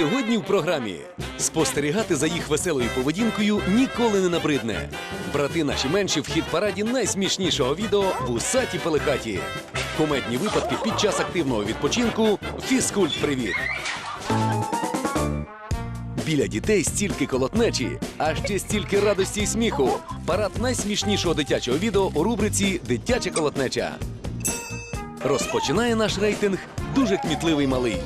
Сьогодні в програмі спостерігати за їх веселою поведінкою ніколи не набридне. Брати наші менші в хіт параді найсмішнішого відео вусаті пелехаті. Кумедні випадки під час активного відпочинку. Фізкульт привіт. Біля дітей стільки колотнечі, а ще стільки радості і сміху. Парад найсмішнішого дитячого відео у рубриці Дитяча колотнеча. Розпочинає наш рейтинг дуже кмітливий малий.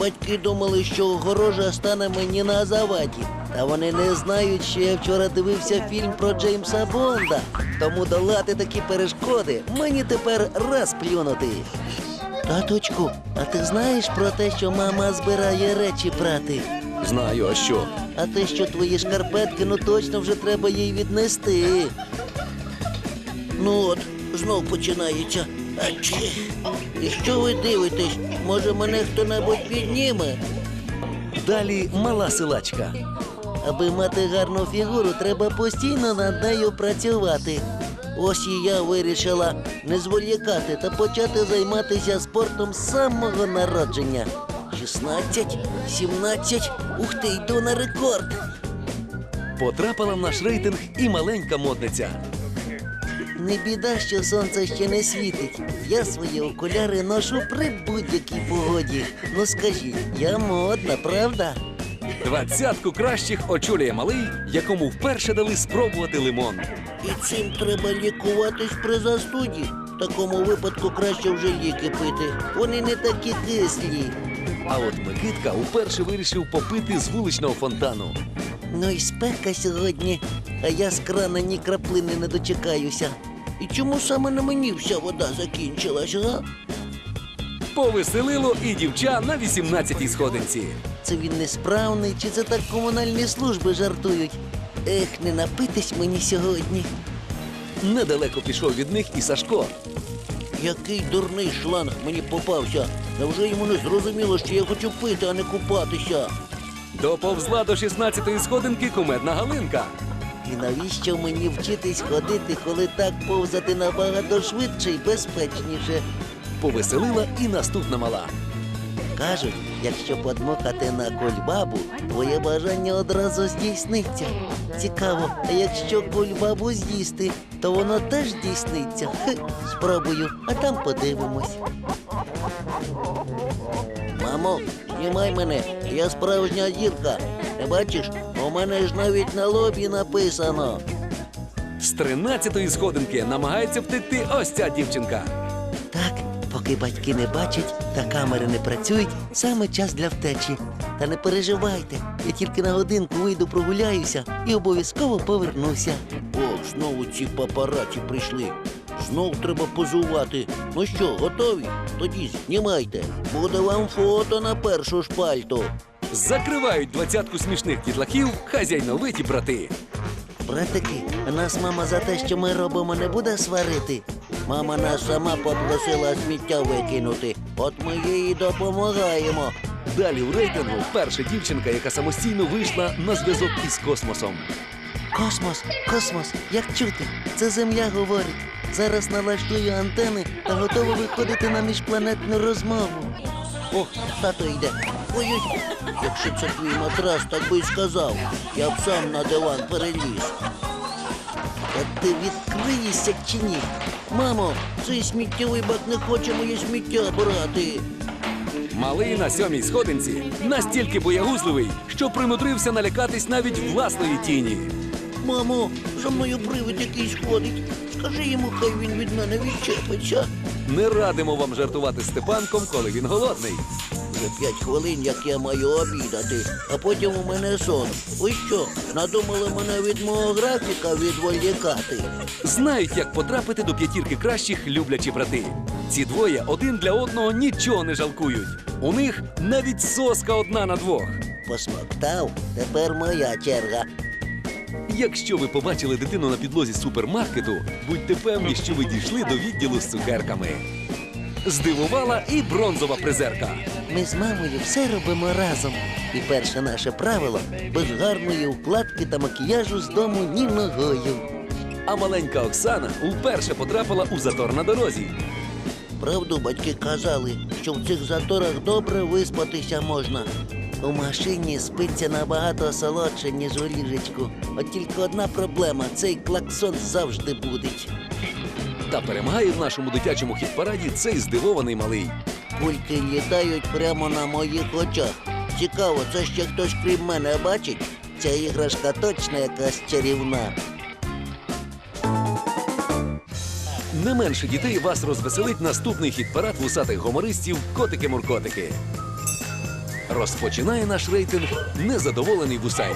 Батьки думали, що огорожа стане мені на заваді. Та вони не знають, що я вчора дивився фільм про Джеймса Бонда. Тому долати такі перешкоди мені тепер раз плюнути. Таточку, а ти знаєш про те, що мама збирає речі прати? Знаю, а що? А те, що твої шкарпетки, ну точно вже треба їй віднести. Ну от, знов починається. А чи? І що ви дивитесь? Може, мене хто-небудь підніме? Далі мала силачка. Аби мати гарну фігуру, треба постійно над нею працювати. Ось і я вирішила не зволікати та почати займатися спортом з самого народження. 16, 17, ух ти, йду на рекорд. Потрапила в наш рейтинг і маленька модниця. Не біда, що сонце ще не світить. Я свої окуляри ношу при будь-якій погоді. Ну скажіть, я модна, правда? Двадцятку кращих очолює малий, якому вперше дали спробувати лимон. І цим треба лікуватись при застуді. В такому випадку краще вже ліки пити. Вони не такі кислі. А от Микитка вперше вирішив попити з вуличного фонтану. Ну і спека сьогодні, а я з крана ні краплини не дочекаюся. І чому саме на мені вся вода закінчилась, а? Повеселило і дівча на 18-й сходинці. Це він несправний, чи це так комунальні служби жартують? Ех, не напитись мені сьогодні. Недалеко пішов від них і Сашко. Який дурний шланг мені попався. Невже йому не зрозуміло, що я хочу пити, а не купатися? Доповзла до 16-ї сходинки кумедна Галинка. І навіщо мені вчитись ходити, коли так повзати набагато швидше і безпечніше? Повеселила і наступна мала. Кажуть, якщо подмухати на кульбабу, твоє бажання одразу здійсниться. Цікаво, а якщо кульбабу з'їсти, то воно теж здійсниться. Хе, спробую, а там подивимось. Мамо, знімай мене, я справжня дівка. Не бачиш, у мене ж навіть на лобі написано. З 13-ї сходинки намагається втекти ось ця дівчинка. Так, поки батьки не бачать та камери не працюють, саме час для втечі. Та не переживайте, я тільки на годинку вийду прогуляюся і обов'язково повернуся. О, знову ці папараці прийшли. Знов треба позувати. Ну що, готові? Тоді знімайте. Буде вам фото на першу шпальту. Закривають двадцятку смішних дітлахів хазяйновиті брати. Братики, нас мама за те, що ми робимо, не буде сварити. Мама нас сама попросила сміття викинути. От ми їй допомагаємо. Далі у рейтингу перша дівчинка, яка самостійно вийшла на зв'язок із космосом. Космос, космос, як чути? Це земля говорить. Зараз налаштую антени та готова виходити на міжпланетну розмову. Ох, тато йде. Ой-ой, якщо це твій матрас, так би й сказав. Я б сам на диван переліз. Та ти відкриєшся чи ні? Мамо, цей сміттєвий бак не хоче моє сміття брати. Малий на сьомій сходинці настільки боягузливий, що примудрився налякатись навіть власної тіні. Мамо, за мною привид якийсь ходить. Скажи йому, хай він від мене відчепиться. Не радимо вам жартувати Степанком, коли він голодний. Вже п'ять хвилин, як я маю обідати, а потім у мене сон. Ви що, надумали мене від мого графіка відволікати? Знають, як потрапити до п'ятірки кращих люблячі брати. Ці двоє один для одного нічого не жалкують. У них навіть соска одна на двох. Посмоктав, тепер моя черга. Якщо ви побачили дитину на підлозі супермаркету, будьте певні, що ви дійшли до відділу з цукерками. Здивувала і бронзова призерка. Ми з мамою все робимо разом. І перше наше правило без гарної укладки та макіяжу з дому ні ногою. А маленька Оксана вперше потрапила у затор на дорозі. Правду батьки казали, що в цих заторах добре виспатися можна. У машині спиться набагато солодше, ніж у ліжечку. От тільки одна проблема цей клаксон завжди будить. Та перемагає в нашому дитячому хіт-параді цей здивований малий. Кульки літають прямо на моїх очах. Цікаво, це ще хтось крім мене бачить? Ця іграшка точно якась чарівна. Не менше дітей вас розвеселить наступний хіт-парад вусатих гумористів Котики-муркотики. Розпочинає наш рейтинг незадоволений вусай.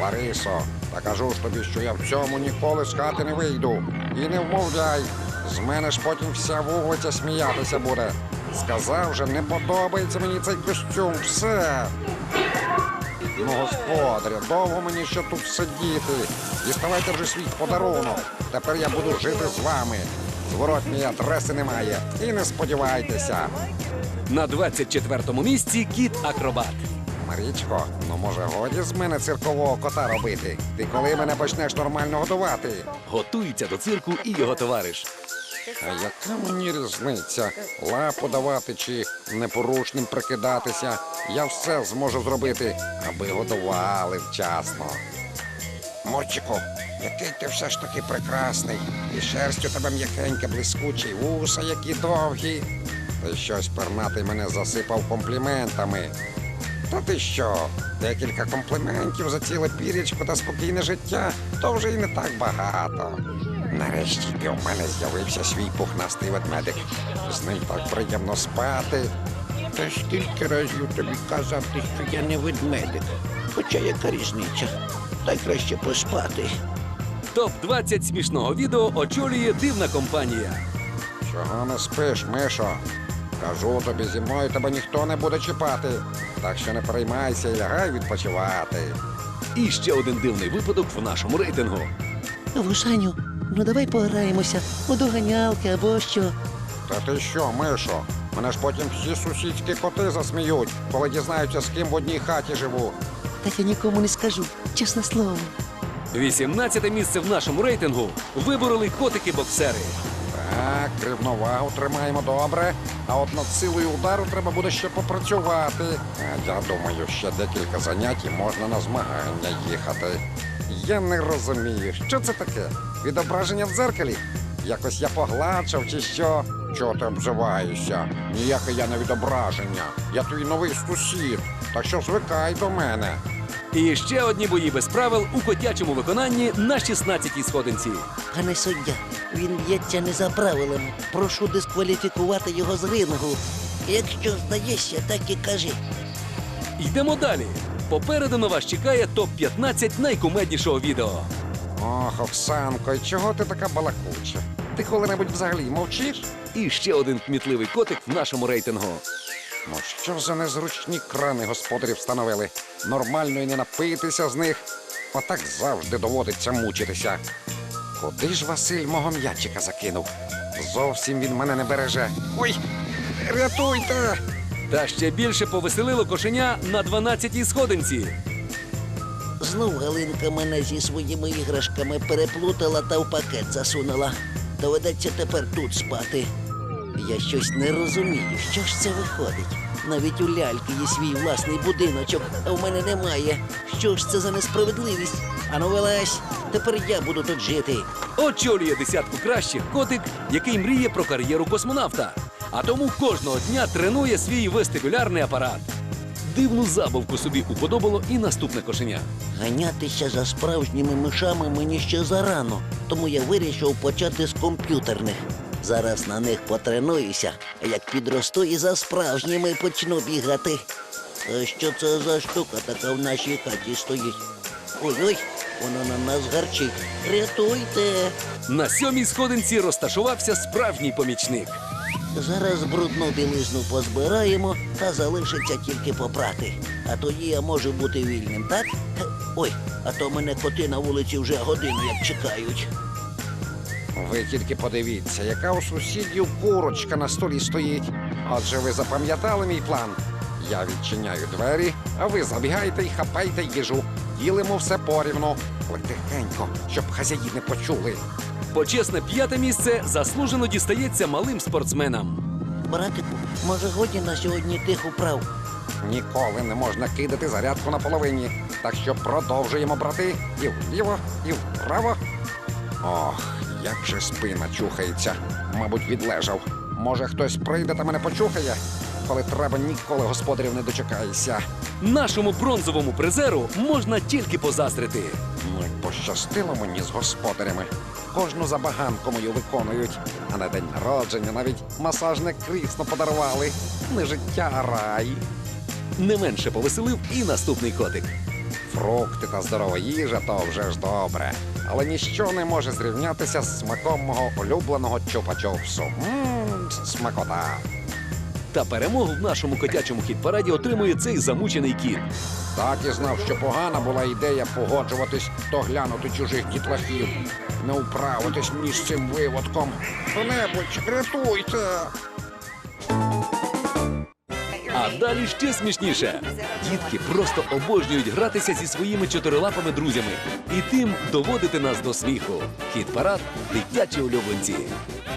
Ларисо, та кажу ж тобі, що я в цьому ніколи з хати не вийду. І не вмовляй. З мене ж потім вся вулиця сміятися буде. Сказав же, не подобається мені цей костюм. Все. Ну, господаря, довго мені ще тут сидіти. Діставайте вже свій подарунок. Тепер я буду жити з вами. Зворотньої адреси немає. І не сподівайтеся. На 24-му місці кіт Акробат. Марічко, ну може годі з мене циркового кота робити? Ти коли мене почнеш нормально годувати? Готується до цирку і його товариш. А яка мені різниця? Лапу давати чи непорушним прикидатися? Я все зможу зробити, аби годували вчасно. Морчику, який ти все ж таки прекрасний. І шерсть у тебе м'якенька, блискуча, і вуса які довгі. Ти щось пернатий мене засипав компліментами. Та ти що? Декілька компліментів за ціле пірічко та спокійне життя то вже і не так багато. Нарешті ти у мене з'явився свій пухнастий ведмедик. З ним так приємно спати. Та скільки разів тобі казати, що я не ведмедик. Хоча яка різниця? Дай краще поспати. Топ-20 смішного відео очолює дивна компанія. Чого не спиш, Мишо? Кажу тобі, зі мною тебе ніхто не буде чіпати. Так що не переймайся і лягай відпочивати. І ще один дивний випадок в нашому рейтингу. Вушаню, ну давай пограємося у доганялки або що. Та ти що, Мишо? Мене ж потім всі сусідські коти засміють, коли дізнаються, з ким в одній хаті живу. Так я нікому не скажу, чесне слово. 18 місце в нашому рейтингу вибороли котики-боксери. Так, рівновагу тримаємо добре, а от над силою удару треба буде ще попрацювати. А я думаю, ще декілька занять і можна на змагання їхати. Я не розумію, що це таке? Відображення в дзеркалі? Якось я погладшав чи що? Чого ти обзиваєшся? Ніяке я не відображення. Я твій новий сусід. Так що звикай до мене. І ще одні бої без правил у котячому виконанні на 16-й сходинці. Пане суддя, він б'ється не за правилами. Прошу дискваліфікувати його з рингу. Якщо здаєшся, так і кажи. Йдемо далі. Попереду на вас чекає топ-15 найкумеднішого відео. Ох, Оксанко, і чого ти така балакуча? Ти коли-небудь взагалі мовчиш? І ще один кмітливий котик в нашому рейтингу. Ну що за незручні крани господарі встановили? Нормально і не напитися з них. Отак завжди доводиться мучитися. Куди ж Василь мого м'ячика закинув? Зовсім він мене не береже. Ой, рятуйте! Та ще більше повеселило кошеня на 12-й сходинці. Знов Галинка мене зі своїми іграшками переплутала та в пакет засунула. Доведеться тепер тут спати. Я щось не розумію, що ж це виходить. Навіть у ляльки є свій власний будиночок, а в мене немає. Що ж це за несправедливість? Ану вилазь, тепер я буду тут жити. Очолює десятку кращих котик, який мріє про кар'єру космонавта. А тому кожного дня тренує свій вестибулярний апарат. Дивну забавку собі уподобало і наступне кошеня. Ганятися за справжніми мишами мені ще зарано, тому я вирішив почати з комп'ютерних. Зараз на них потренуюся, а як підросту і за справжніми почну бігати. А що це за штука така в нашій хаті стоїть? Ой-ой, вона на нас гарчить. Рятуйте! На сьомій сходинці розташувався справжній помічник. Зараз брудну білизну позбираємо, а залишиться тільки попрати. А тоді я можу бути вільним, так? Ой, а то мене коти на вулиці вже годину як чекають. Ви тільки подивіться, яка у сусідів курочка на столі стоїть. Отже, ви запам'ятали мій план. Я відчиняю двері, а ви забігайте і хапайте їжу. Ділимо все порівну. Тихенько, щоб хазяї не почули. Почесне п'яте місце заслужено дістається малим спортсменам. Братику, може годі на сьогодні тих управ? Ніколи не можна кидати зарядку на половині. Так що продовжуємо, брати. І вліво, і вправо. Ох, як же спина чухається. Мабуть, відлежав. Може, хтось прийде та мене почухає. Коли треба, ніколи господарів не дочекаєшся. Нашому бронзовому призеру можна тільки позаздрити. Ну, пощастило мені з господарями. Кожну забаганку мою виконують. А на день народження навіть масажне крісло подарували. Не життя, а рай. Не менше повеселив і наступний котик. Фрукти та здорова їжа то вже ж добре. Але ніщо не може зрівнятися з смаком мого улюбленого чупа-чупсу. Ммм, смакота. Та перемогу в нашому котячому хіт-параді отримує цей замучений кіт. Так і знав, що погана була ідея погоджуватись то глянути чужих дітлахів. Не управитись з цим виводком. Хто-небудь, рятуйте! А далі ще смішніше. Дітки просто обожнюють гратися зі своїми чотирилапими друзями і тим доводити нас до сміху. Хіт-парад дитячі улюбленці.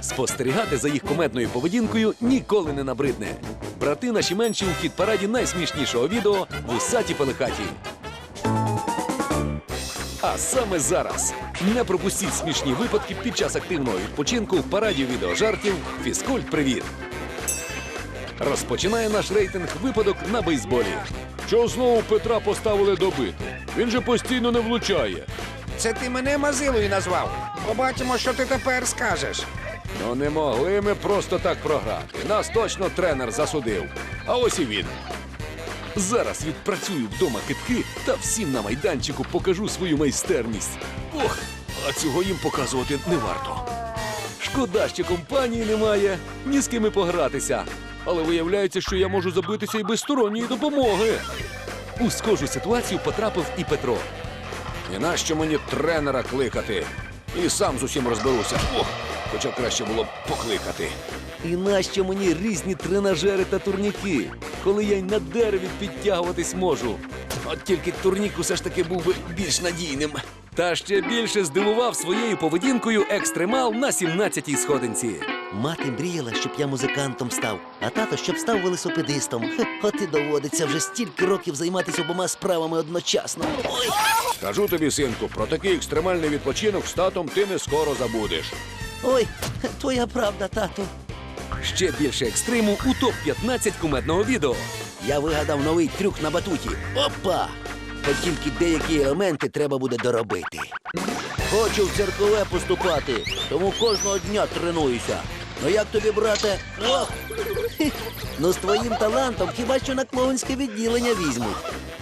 Спостерігати за їх кометною поведінкою ніколи не набридне. Брати наші менші у хіт-параді найсмішнішого відео вусаті пелехаті. А саме зараз не пропустіть смішні випадки під час активного відпочинку в параді відеожартів Фізкульт Привіт. Розпочинає наш рейтинг випадок на бейсболі. Чого знову Петра поставили добити? Він же постійно не влучає. Це ти мене мазилою назвав. Побачимо, що ти тепер скажеш. Ну не могли ми просто так програти. Нас точно тренер засудив. А ось і він. Зараз відпрацюю вдома китки та всім на майданчику покажу свою майстерність. Ох, а цього їм показувати не варто. Шкода, що компанії немає, ні з ким і погратися. Але виявляється, що я можу забитися і без сторонньої допомоги. У схожу ситуацію потрапив і Петро. І нащо мені тренера кликати? І сам з усім розберуся. Ох, хоча краще було б покликати. І нащо мені різні тренажери та турніки, коли я й на дереві підтягуватись можу. От тільки турнік усе ж таки був би більш надійним. Та ще більше здивував своєю поведінкою екстремал на 17-й сходинці. Мати мріяла, щоб я музикантом став, а тато, щоб став велосипедистом. Хе, От і доводиться вже стільки років займатися обома справами одночасно. Ой! Кажу тобі, синку, про такий екстремальний відпочинок з татом ти не скоро забудеш. Ой, твоя правда, тато. Ще більше екстриму у топ-15 кумедного відео. Я вигадав новий трюк на батуті. Опа! Та тільки деякі елементи треба буде доробити. Хочу в церкове поступати, тому кожного дня тренуюся. Ну як тобі, брате? Ох! Ну з твоїм талантом хіба що на клоунське відділення візьмуть.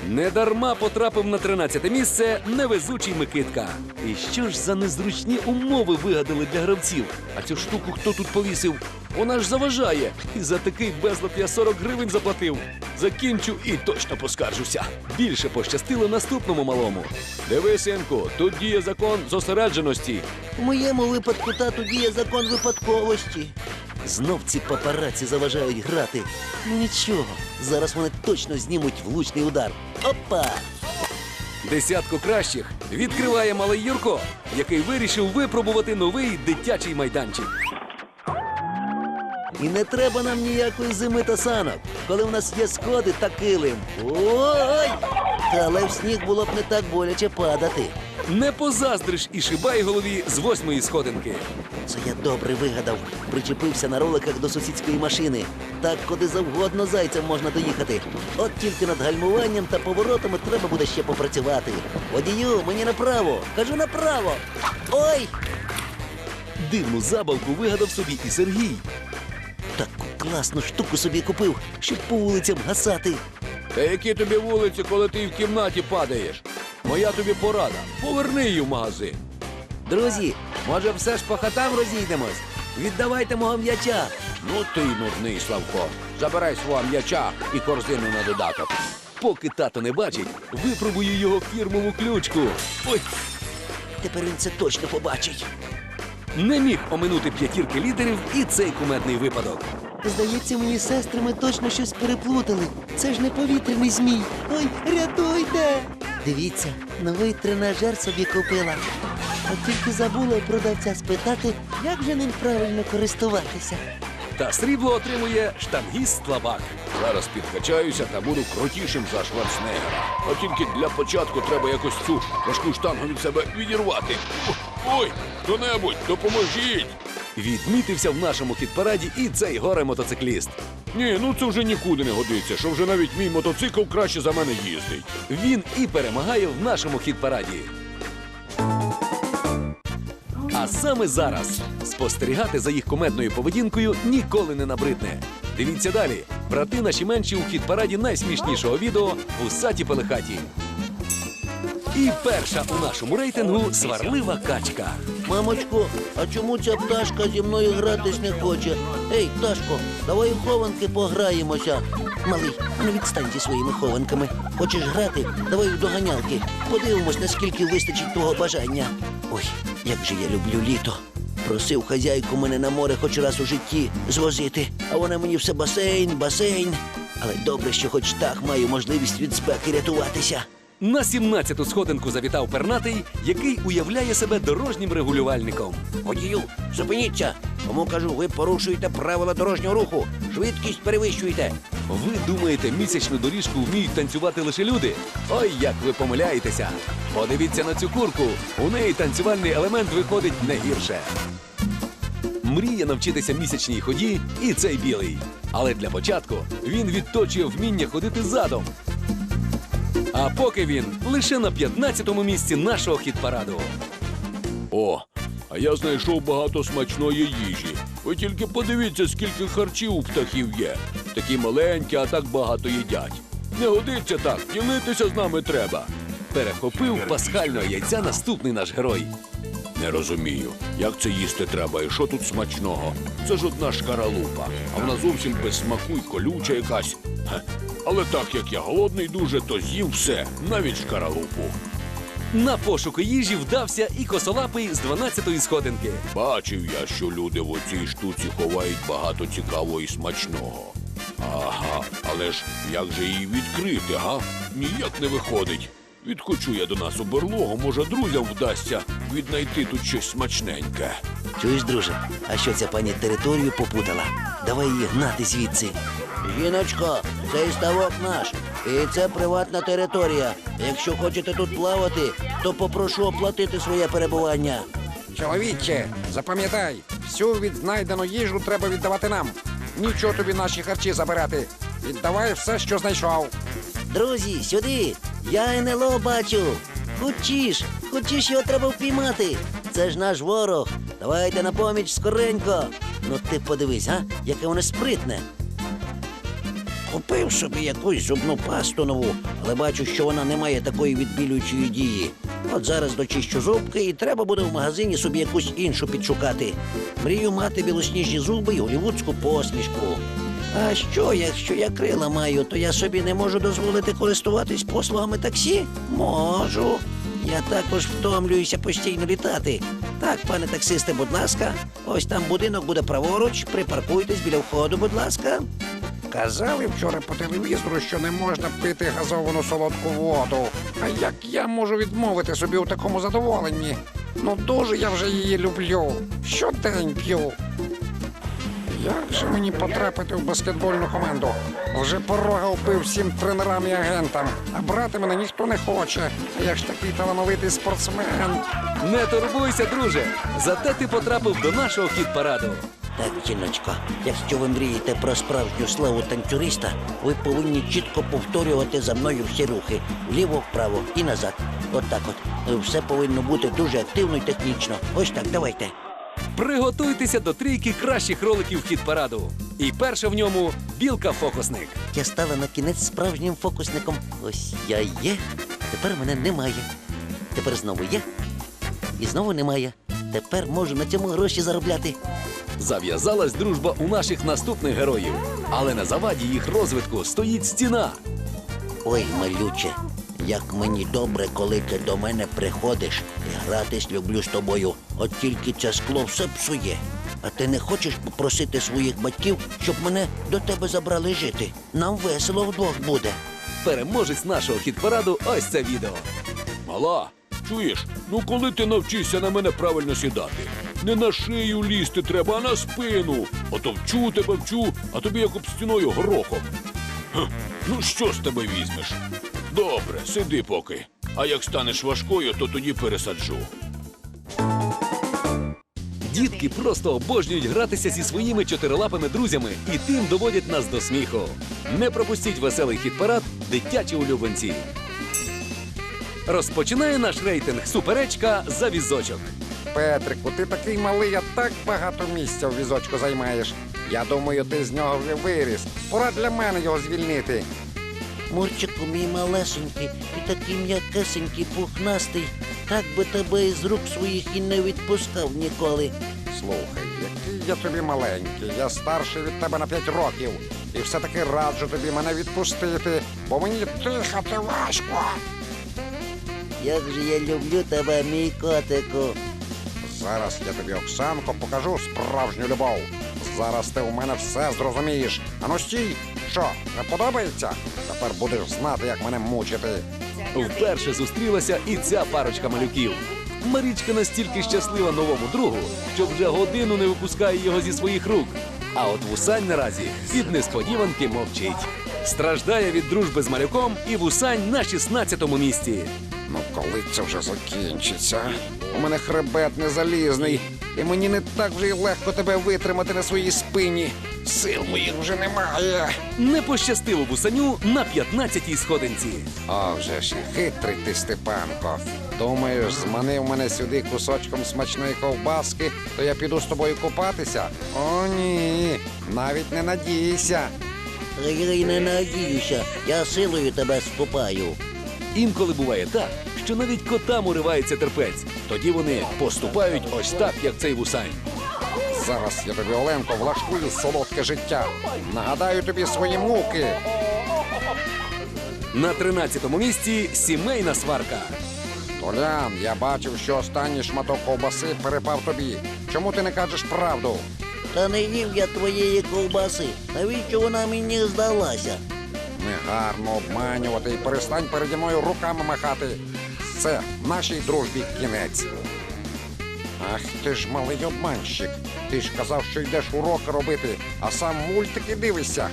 Недарма потрапив на 13 місце невезучий Микитка. І що ж за незручні умови вигадали для гравців? А цю штуку хто тут повісив? Вона ж заважає. І за такий безлад я 40 гривень заплатив. Закінчу і точно поскаржуся. Більше пощастило наступному малому. Диви, синку, тут діє закон зосередженості. У моєму випадку тату діє закон випадковості. Знов ці папараці заважають грати. Ну нічого, зараз вони точно знімуть влучний удар. Опа! Десятку кращих відкриває малий Юрко, який вирішив випробувати новий дитячий майданчик. І не треба нам ніякої зими та санок, коли в нас є сходи та килим. Ой! Та але в сніг було б не так боляче падати. Не позаздриш і шибай голові з восьмої сходинки. Це я добре вигадав. Причепився на роликах до сусідської машини. Так куди завгодно зайцем можна доїхати. От тільки над гальмуванням та поворотами треба буде ще попрацювати. Водію, мені направо. Кажу направо. Ой! Дивну забавку вигадав собі і Сергій. Таку класну штуку собі купив, щоб по вулицям гасати. Та які тобі вулиці, коли ти в кімнаті падаєш? Моя тобі порада. Поверни її в магазин. Друзі, може все ж по хатам розійдемось? Віддавайте мого м'яча. Ну ти нудний, Славко. Забирай свого м'яча і корзину на додаток. Поки тато не бачить, випробую його фірмову ключку. Ой, Тепер він це точно побачить. не міг оминути п'ятірки лідерів і цей кумедний випадок. Здається, мені сестри ми точно щось переплутали. Це ж не повітряний змій. Ой, рятуйте! Дивіться, новий тренажер собі купила. От тільки забула продавця спитати, як же ним правильно користуватися. Та срібло отримує штангіст слабак. Зараз підкачаюся та буду крутішим за Шварценеггера. А тільки для початку треба якось цю важку штангу від себе відірвати. Ой, хто-небудь, допоможіть! Відмітився в нашому хіт-параді і цей горе-мотоцикліст. Ні, ну це вже нікуди не годиться, що вже навіть мій мотоцикл краще за мене їздить. Він і перемагає в нашому хіт-параді. Саме зараз спостерігати за їх комедною поведінкою ніколи не набридне. Дивіться далі. Брати наші менші у хіт-параді найсмішнішого відео в усаті Пелехаті. І перша у нашому рейтингу сварлива качка. Мамочко, а чому ця пташка зі мною гратись не хоче? Ей, пташко, давай у хованки пограємося. Малий, не відстань зі своїми хованками. Хочеш грати? Давай у доганялки. Подивимось, наскільки вистачить твого бажання. Ой, як же я люблю літо. Просив хазяйку мене на море хоч раз у житті звозити, а вона мені все басейн, басейн. Але добре, що хоч так маю можливість від спеки рятуватися. На 17-ту сходинку завітав пернатий, який уявляє себе дорожнім регулювальником. Водію, зупиніться. Тому кажу, ви порушуєте правила дорожнього руху. Швидкість перевищуєте. Ви думаєте, місячну доріжку вміють танцювати лише люди? Ой, як ви помиляєтеся! Подивіться на цю курку. У неї танцювальний елемент виходить не гірше. Мріє навчитися місячній ході і цей білий. Але для початку він відточує вміння ходити задом. А поки він лише на 15-му місці нашого хіт-параду. О, а я знайшов багато смачної їжі. Ви тільки подивіться, скільки харчів у птахів є. Такі маленькі, а так багато їдять. Не годиться так, ділитися з нами треба. Перехопив пасхального яйця наступний наш герой. Не розумію, як це їсти треба і що тут смачного. Це ж одна шкаралупа, а вона зовсім без смаку і колюча якась. Ге. Але так як я голодний дуже, то з'їв все, навіть шкаралупу. На пошуки їжі вдався і косолапий з 12-ї сходинки. Бачив я, що люди в оцій штуці ховають багато цікавого і смачного. Ага, але ж як же її відкрити, га? Ніяк не виходить. Відкочу я до нас у берлогу, може, друзям вдасться віднайти тут щось смачненьке. Чуєш, друже, а що ця пані територію попутала? Давай її гнати звідси. Жіночко, цей ставок наш. І це приватна територія. Якщо хочете тут плавати, то попрошу оплатити своє перебування. Чоловіче, запам'ятай, всю віднайдену їжу треба віддавати нам. Нічого тобі наші харчі забирати. Віддавай все, що знайшов. Друзі, сюди! Я НЛО бачу. Хочеш, хочеш його треба впіймати. Це ж наш ворог. Давайте на поміч скоренько. Ну ти подивись, а, яке воно спритне. Купив собі якусь зубну пасту нову, але бачу, що вона не має такої відбілюючої дії. От зараз дочищу зубки і треба буде в магазині собі якусь іншу підшукати. Мрію мати білосніжні зуби і голівудську посмішку. А що, якщо я крила маю, то я собі не можу дозволити користуватись послугами таксі? Можу. Я також втомлююся постійно літати. Так, пане таксисте, будь ласка, ось там будинок буде праворуч, припаркуйтесь біля входу, будь ласка. Казали вчора по телевізору, що не можна пити газовану солодку воду. А як я можу відмовити собі у такому задоволенні? Ну дуже я вже її люблю. Щодень п'ю. Як же мені потрапити в баскетбольну команду? Вже порога вбив всім тренерам і агентам, а брати мене ніхто не хоче. Я ж такий талановитий спортсмен. Не турбуйся, друже. Зате ти потрапив до нашого хіт-параду. Так, жіночко, якщо ви мрієте про справжню славу танцюриста, ви повинні чітко повторювати за мною всі рухи вліво, вправо і назад. От так от. Все повинно бути дуже активно і технічно. Ось так, давайте. Приготуйтеся до трійки кращих роликів хіт-параду. І перша в ньому білка-фокусник. Я стала на кінець справжнім фокусником. Ось я є. Тепер мене немає. Тепер знову є. І знову немає. Тепер можу на цьому гроші заробляти. Зав'язалась дружба у наших наступних героїв. Але на заваді їх розвитку стоїть стіна. Ой, малюче, як мені добре, коли ти до мене приходиш і гратись люблю з тобою. От тільки це скло все псує. А ти не хочеш попросити своїх батьків, щоб мене до тебе забрали жити? Нам весело вдвох буде. Переможець нашого хіт-параду ось це відео. Мала, Чуєш? Ну коли ти навчишся на мене правильно сідати? Не на шию лізти треба, а на спину. Ото вчу тебе вчу, а тобі як об стіною горохом. Хм, ну що з тебе візьмеш? Добре, сиди поки. А як станеш важкою, то тоді пересаджу. Дітки просто обожнюють гратися зі своїми чотирилапими друзями і тим доводять нас до сміху. Не пропустіть веселий хіт-парад дитячі улюбленці. Розпочинає наш рейтинг суперечка за візочок. Петрику, ти такий малий, а так багато місця в візочку займаєш. Я думаю, ти з нього вже виріс. Пора для мене його звільнити. Мурчику, мій малесенький, ти такий м'якесенький, пухнастий. Так би тебе із рук своїх і не відпускав ніколи. Слухай, який я тобі маленький, я старший від тебе на п'ять років. І все-таки раджу тобі мене відпустити, бо мені дихати важко. Як же я люблю тебе, мій котику. Зараз я тобі, Оксанко, покажу справжню любов. Зараз ти у мене все зрозумієш. Ану стій, що, не подобається? Тепер будеш знати, як мене мучити. Вперше зустрілася і ця парочка малюків. Марічка настільки щаслива новому другу, що вже годину не випускає його зі своїх рук. А от вусань наразі від несподіванки мовчить. Страждає від дружби з малюком і вусань на 16-му місці. Ну, коли це вже закінчиться? У мене хребет не залізний, і мені не так вже й легко тебе витримати на своїй спині. Сил моїх вже немає. Не пощастило вусаню на 15-й сходинці. О, вже ж хитрий ти, Степанко. Думаєш, зманив мене сюди кусочком смачної ковбаски, то я піду з тобою купатися? О, ні, навіть не надійся. Я й не надіюся, я силою тебе скупаю. Інколи буває так, що навіть котам уривається терпець. Тоді вони поступають ось так, як цей вусань. Зараз я тобі, Оленко, влаштую солодке життя. Нагадаю тобі свої муки. На 13-му місці сімейна сварка. Толян, я бачив, що останній шматок ковбаси перепав тобі. Чому ти не кажеш правду? Та не їв я твоєї ковбаси. Навіщо вона мені здалася? Негарно обманювати і перестань переді мною руками махати. Це нашій дружбі кінець. Ах ти ж малий обманщик. Ти ж казав, що йдеш уроки робити, а сам мультики дивишся.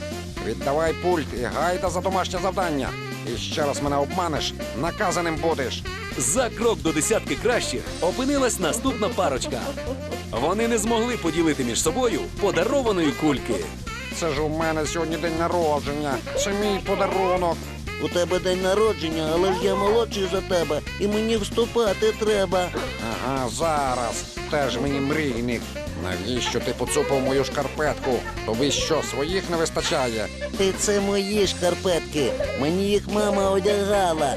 Віддавай пульт і гайда за домашнє завдання. І ще раз мене обманеш, наказаним будеш. За крок до десятки кращих опинилась наступна парочка. Вони не змогли поділити між собою подарованої кульки. Це ж у мене сьогодні день народження. Це мій подарунок. У тебе день народження, але ж я молодший за тебе, і мені вступати треба. Ага, зараз. Теж мені мрійник. Навіщо ти поцупив мою шкарпетку? Тобі що, своїх не вистачає? Ти це мої шкарпетки. Мені їх мама одягала.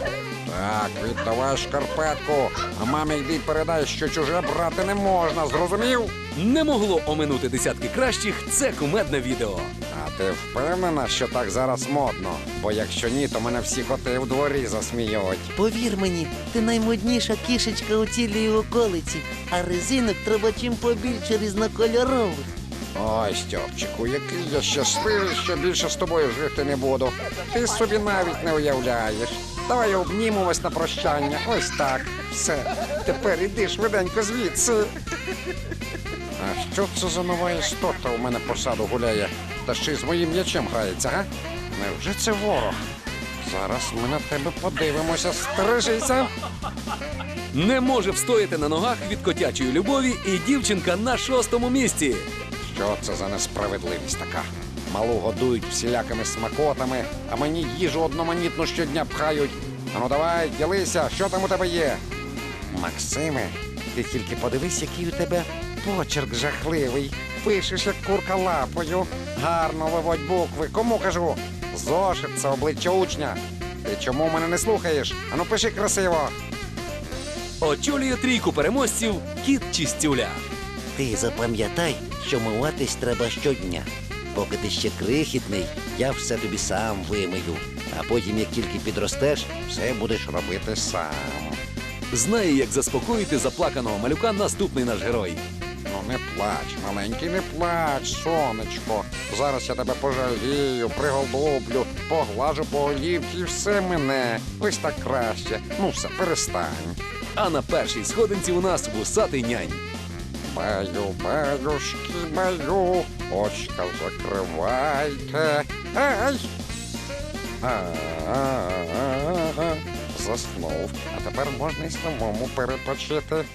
Так, віддавай шкарпетку, а мамі йди передай, що чуже брати не можна, зрозумів? Не могло оминути десятки кращих це кумедне відео. А ти впевнена, що так зараз модно? Бо якщо ні, то мене всі коти в дворі засміють. Повір мені, ти наймодніша кішечка у цілій околиці, а резинок треба чим побільше різнокольорових. Ой, Стьопчику, який я щасливий, що більше з тобою жити не буду. Ти собі навіть не уявляєш. Давай обнімемось на прощання. Ось так. Все. Тепер іди швиденько звідси. А що це за нова істота у мене по саду гуляє? Та ще й з моїм м'ячем грається, га? Невже це ворог? Зараз ми на тебе подивимося, стережися. Не може встояти на ногах від котячої любові і дівчинка на шостому місці. Що це за несправедливість така? Малу годують всілякими смакотами, а мені їжу одноманітну щодня пхають. Ану давай, ділися, що там у тебе є? Максиме, ти тільки подивись, який у тебе почерк жахливий. Пишеш, як курка лапою. Гарно виводь букви. Кому кажу? Зошит це обличчя учня. Ти чому мене не слухаєш? Ану пиши красиво. Очолює трійку переможців кіт Чистюля. Ти запам'ятай, що миватись треба щодня. Поки ти ще крихітний, я все тобі сам вимию. А потім, як тільки підростеш, Все будеш робити сам. Знає, як заспокоїти заплаканого малюка наступний наш герой. Ну не плач, маленький, не плач, сонечко. Зараз я тебе пожалію, приголублю, поглажу по голівці і все мене. Ось так краще. Ну все, перестань. А на першій сходинці у нас вусатий нянь. Баю, баюшки, баю, очка закривайте. Ай! А-а-а. Заснув. А тепер можна й самому перепочити.